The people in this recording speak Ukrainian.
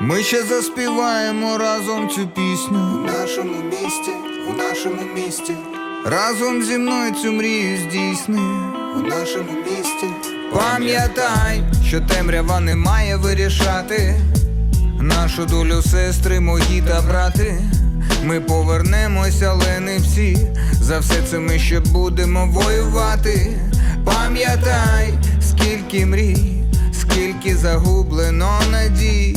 Ми ще заспіваємо разом цю пісню У нашому місті, у нашому місті, Разом зі мною цю мрію здійсни. у нашому місті. Пам'ятай, що темрява не має вирішати нашу долю сестри, мої та брати. Ми повернемося, але не всі. За все це ми ще будемо воювати. Пам'ятай, скільки мрій, скільки загублено надій.